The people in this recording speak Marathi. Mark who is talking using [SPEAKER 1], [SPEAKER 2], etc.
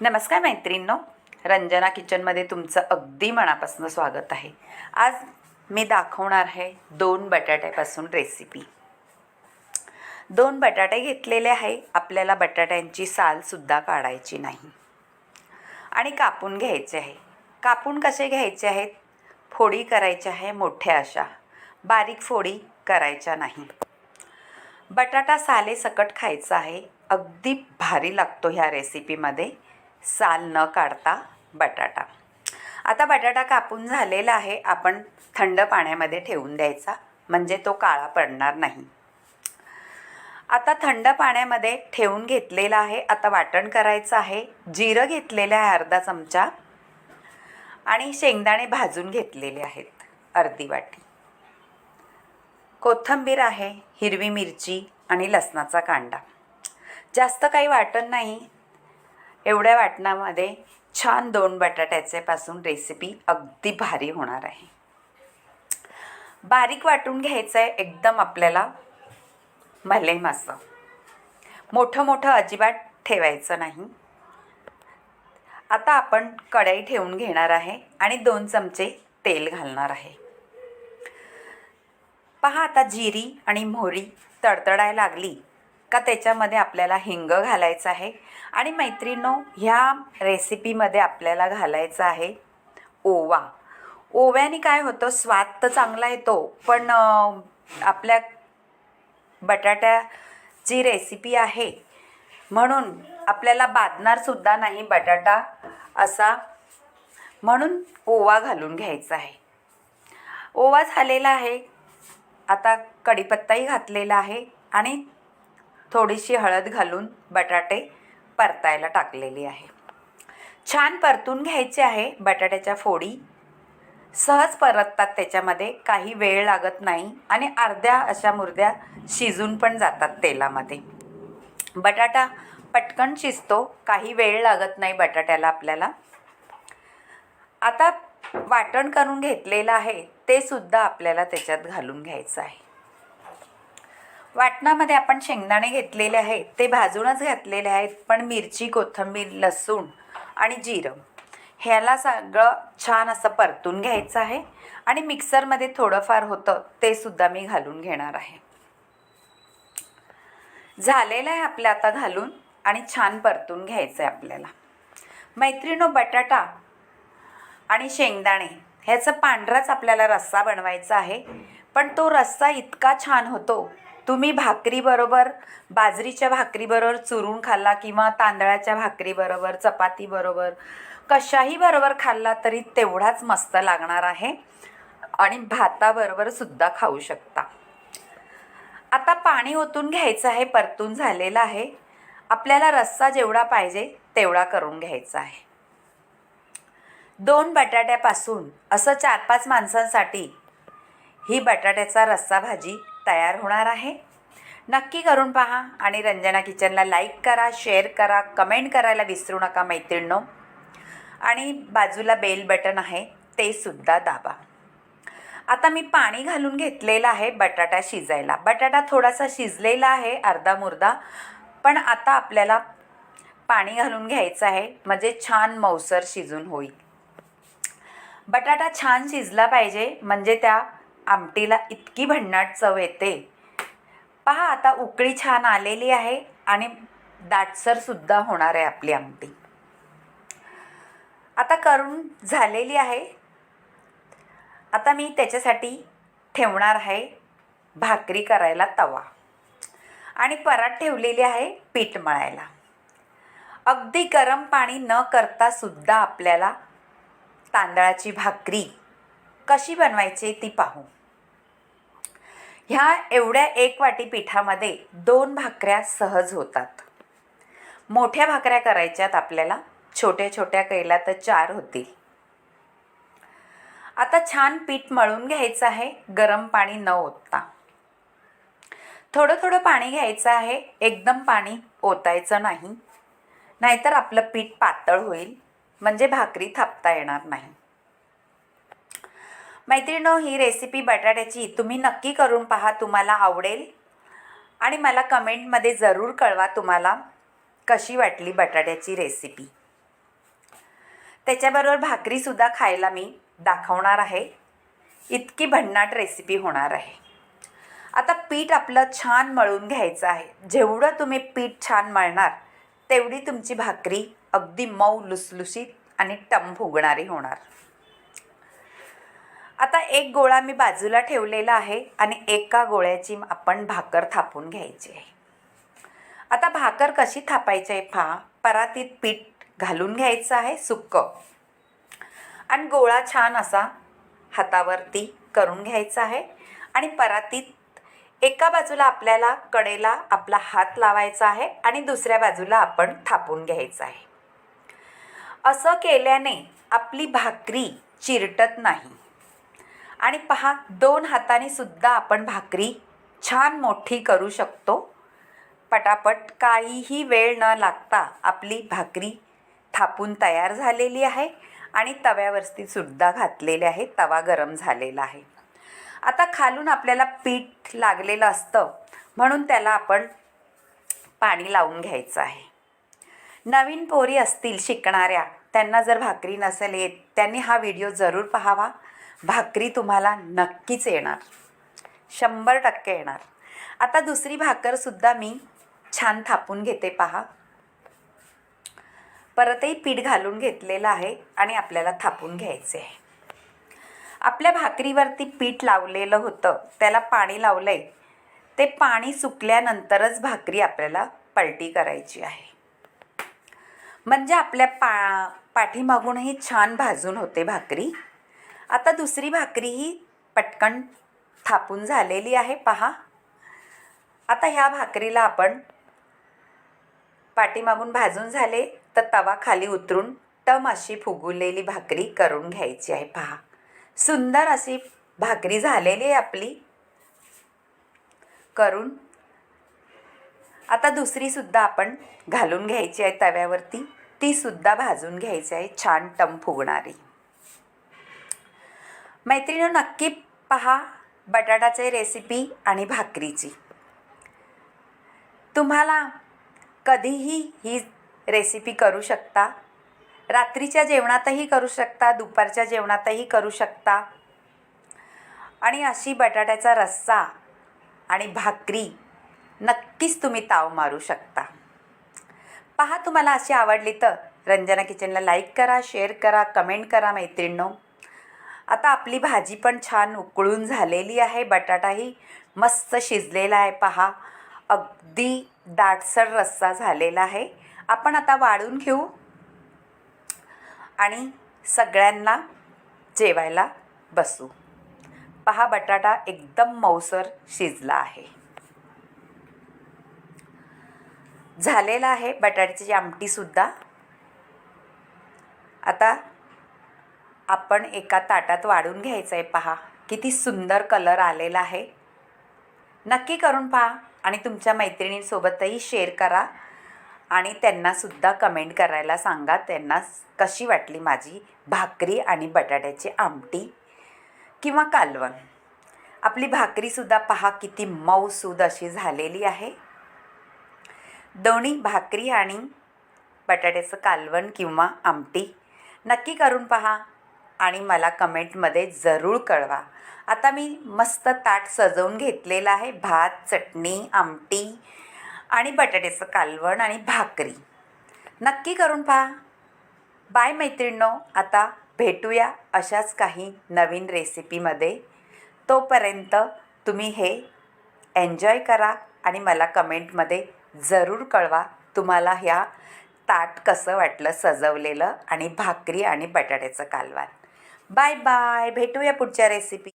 [SPEAKER 1] नमस्कार मैत्रिणींनो. रंजना किचनमध्ये तुमचं अगदी मनापासून स्वागत आहे. आज मी दाखवणार आहे दोन बटाट्यापासून रेसिपी दोन बटाटे घेतलेले आहे. आपल्याला बटाट्यांची सालसुद्धा काढायची नाही. आणि कापून घ्यायचे आहे. कापून कसे घ्यायचे आहेत? फोडी करायच्या आहे मोठ्या अशा. बारीक फोडी करायच्या नाही. बटाटा साले सकट खायचा आहे. अगदी भारी लागतो ह्या रेसिपीमध्ये साल न काढता बटाटा. आता बटाटा कापून झालेला आहे आपण थंड पाण्यामध्ये ठेवून द्यायचा म्हणजे तो काळा पडणार नाही. आता थंड पाण्यामध्ये ठेवून घेतलेला आहे आता वाटण करायचं आहे जिरं घेतलेलं आहे अर्धा चमचा आणि शेंगदाणे भाजून घेतलेले आहेत अर्धी वाटी. कोथिंबीर आहे हिरवी मिरची आणि लसणाचा कांदा. जास्त काही वाटण नाही एवढ्या वाटणामध्ये छान दोन बटाट्याचे पासून रेसिपी अगदी भारी होणार आहे. बारीक वाटून घ्यायचं आहे एकदम आपल्याला भले मासं मोठं मोठं अजिबात ठेवायचं नाही. आता आपण कढई ठेवून घेणार आहे आणि दोन चमचे तेल घालणार आहे. पहा आता जिरी आणि मोहरी तडतडायला लागली. का त्याच्यामध्ये आपल्याला हिंग घालायचं आहे? आणि मैत्रिणो ह्या रेसिपीमध्ये आपल्याला घालायचं आहे ओवा. ओव्याने काय होतं? स्वाद तर चांगला येतो पण आपल्या बटाट्याची रेसिपी आहे. म्हणून आपल्याला बाधणारसुद्धा नाही बटाटा असा. म्हणून ओवा घालून घ्यायचा आहे. ओवा झालेला आहे. आता कढीपत्ताही घातलेला आहे आणि थोडीशी हळद घालून बटाटे परतायला टाकलेली आहे. छान परतून घ्यायचे आहे बटाट्याच्या फोडी. सहज परततात त्याच्यामध्ये काही वेळ लागत नाही आणि अर्ध्या अशा मुर्द्या शिजून पण जातात तेलामध्ये. बटाटा पटकन शिजतो काही वेळ लागत नाही बटाट्याला आपल्याला. आता वाटण करून घेतलेलं आहे ते सुद्धा आपल्याला त्याच्यात घालून घ्यायचं आहे. वाटणामध्ये आपण शेंगदाणे घेतलेले आहेत ते भाजूनच घातलेले आहेत पण मिरची कोथिंबीर लसूण आणि जिरं ह्याला सगळं छान असं परतून घ्यायचं आहे आणि मिक्सरमध्ये थोडंफार होतं ते सुद्धा मी घालून घेणार आहे. झालेलं आहे आपलं आता घालून आणि छान परतून घ्यायचं आहे आपल्याला. मैत्रिणो बटाटा आणि शेंगदाणे ह्याचा पांढराच आपल्याला रस्सा बनवायचा आहे पण तो रस्सा इतका छान होतो तुम्ही भाकरीबरोबर बाजरीच्या भाकरीबरोबर चुरून खाल्ला किंवा तांदळाच्या भाकरीबरोबर चपातीबरोबर कशाही बरोबर खाल्ला तरी तेवढाच मस्त लागणार आहे आणि भाताबरोबर सुद्धा खाऊ शकता. आता पाणी ओतून घ्यायचं आहे परतून झालेलं आहे. आपल्याला रस्सा जेवढा पाहिजे तेवढा करून घ्यायचा आहे. दोन बटाट्यापासून असं चार पाच माणसांसाठी ही बटाट्याचा रस्सा भाजी तयार होणार आहे. नक्की करून पहा आणि रंजना किचनला लाईक करा शेअर करा कमेंट करायला विसरू नका मैत्रिणींनो. आणि बाजूला बेल बटन आहे ते सुद्धा दाबा. आता मी पाणी घालून घेतलेलं आहे बटाटा शिजायला. बटाटा थोडासा शिजलेला आहे अर्धा मुर्दा पण आता आपल्याला पाणी घालून घ्यायचं आहे म्हणजे छान मौसर शिजून होईल. बटाटा छान शिजला पाहिजे म्हणजे त्या आमटीला इतकी भन्नाट चव येते. पहा आता उकळी छान आलेली आहे आणि दाटसरसुद्धा होणार आहे आपली आमटी. आता करून झालेली आहे. आता मी त्याच्यासाठी ठेवणार आहे भाकरी करायला तवा. आणि परात ठेवलेली आहे पीठ मळायला. अगदी गरम पाणी न करता सुद्धा आपल्याला तांदळाची भाकरी कशी बनवायची ती पाहू. ह्या एवढ्या एक वाटी पिठामध्ये दोन भाकऱ्या सहज होतात. मोठ्या भाकऱ्या करायच्यात आपल्याला छोट्या छोट्या केल्या तर चार होतील. आता छान पीठ मळून घ्यायचं आहे गरम पाणी न ओतता. थोडं थोडं पाणी घ्यायचं आहे एकदम पाणी ओतायचं नाही. नाहीतर आपलं पीठ पातळ होईल म्हणजे भाकरी थापता येणार नाही. मैत्रिणो ही रेसिपी बटाट्याची तुम्ही नक्की करून पहा तुम्हाला आवडेल. आणि मला कमेंटमध्ये जरूर कळवा तुम्हाला कशी वाटली बटाट्याची रेसिपी त्याच्याबरोबर भाकरीसुद्धा खायला मी दाखवणार आहे. इतकी भन्नाट रेसिपी होणार आहे. आता पीठ आपलं छान मळून घ्यायचं आहे. जेवढं तुम्ही पीठ छान मळणार तेवढी तुमची भाकरी अगदी मऊ लुसलुशीत आणि टम फुगणारी होणार. आता एक गोळा मी बाजूला ठेवलेला आहे आणि एका गोळ्याची आपण भाकर थापून घ्यायची आहे. आता भाकर कशी थापायची आहे फा परातीत पीठ घालून घ्यायचं आहे सुक्क. आणि गोळा छान असा हातावरती करून घ्यायचा आहे. आणि परातीत एका बाजूला आपल्याला कडेला आपला हात लावायचा आहे आणि दुसऱ्या बाजूला आपण थापून घ्यायचं आहे. असं केल्याने आपली भाकरी चिरटत नाही. आणि पहा दोन हाताने सुद्धा आपण भाकरी छान मोठी करू शकतो. पटापट काहीही वेळ न लागता आपली भाकरी थापून तयार झालेली आहे आणि तव्यावरती सुद्धा घातलेले आहे तवा गरम झालेला आहे. आता खालून आपल्याला पीठ लागलेलं असतं म्हणून त्याला आपण पाणी लावून घ्यायचं आहे. नवीन पोरी असतील शिकणाऱ्या त्यांना जर भाकरी नसेल येत त्यांनी हा व्हिडिओ जरूर पाहावा. भाकरी तुम्हाला नक्कीच येणार. शंभर टक्के येणार. आता दुसरी भाकरसुद्धा मी छान थापून घेते पहा. परतही पीठ घालून घेतलेलं आहे आणि आपल्याला थापून घ्यायचे आहे. आपल्या भाकरीवरती पीठ लावलेलं होतं त्याला पाणी लावलं आहे ते पाणी सुकल्यानंतरच भाकरी आपल्याला पलटी करायची आहे. म्हणजे आपल्या पा पाठीमागूनही छान भाजून होते भाकरी. आता दुसरी भाकरीही पटकन थापून झालेली आहे पहा. आता ह्या भाकरीला आपण पाठीमागून भाजून झाले तर तवा खाली उतरून टम अशी फुगुलेली भाकरी करून घ्यायची आहे पहा. सुंदर अशी भाकरी झालेली आहे आपली. करून आता दुसरीसुद्धा आपण घालून घ्यायची आहे तव्यावरती. तीसुद्धा भाजून घ्यायची आहे छान टम फुगणारी. मैत्रिणी नक्की पहा बटाट्याचे रेसिपी आणि भाकरीची. तुम्हाला कधीही ही रेसिपी करू शकता. रात्रीच्या जेवणातही करू शकता दुपारच्या जेवणातही करू शकता. आणि अशी बटाट्याचा रस्सा आणि भाकरी नक्कीच तुम्ही ताव मारू शकता. पहा तुम्हाला अशी आवडली तर रंजना किचनला लाईक करा शेअर करा कमेंट करा मैत्रिणींनो. आता आपली भाजी पण छान उकळून झालेली आहे. बटाटाही मस्त शिजलेला आहे. पहा अगदी दाटसर रस्सा झालेला आहे. आपण आता वाळून घेऊ आणि सगळ्यांना जेवायला बसू. पहा बटाटा एकदम मऊसर शिजला आहे. झालेला आहे. बटाट्याची आमटीसुद्धा आता आपण एका ताटात वाढून घ्यायचं आहे पहा. किती सुंदर कलर आलेला आहे. नक्की करून पहा आणि तुमच्या मैत्रिणींसोबतही शेअर करा आणि त्यांनासुद्धा कमेंट करायला सांगा. त्यांना कशी वाटली माझी भाकरी आणि बटाट्याची आमटी किंवा कालवण? आपली भाकरीसुद्धा पहा किती मऊसूद अशी झालेली आहे. दोन्ही भाकरी आणि बटाट्याचं कालवण किंवा आमटी नक्की करून पहा. आणि मला कमेंटमध्ये जरूर कळवा. आता मी मस्त ताट सजवून घेतलेलं आहे. भात चटणी आमटी आणि बटाट्याचं कालवण आणि भाकरी. नक्की करून पहा. बाय मैत्रिणो आता भेटूया अशाच काही नवीन रेसिपीमध्ये. तोपर्यंत तुम्ही हे एन्जॉय करा आणि मला कमेंटमध्ये जरूर कळवा तुम्हाला ह्या ताट कसं वाटलं सजवलेलं आणि भाकरी आणि बटाट्याचं कालवण. बाय बाय भेटूया पुढच्या रेसिपी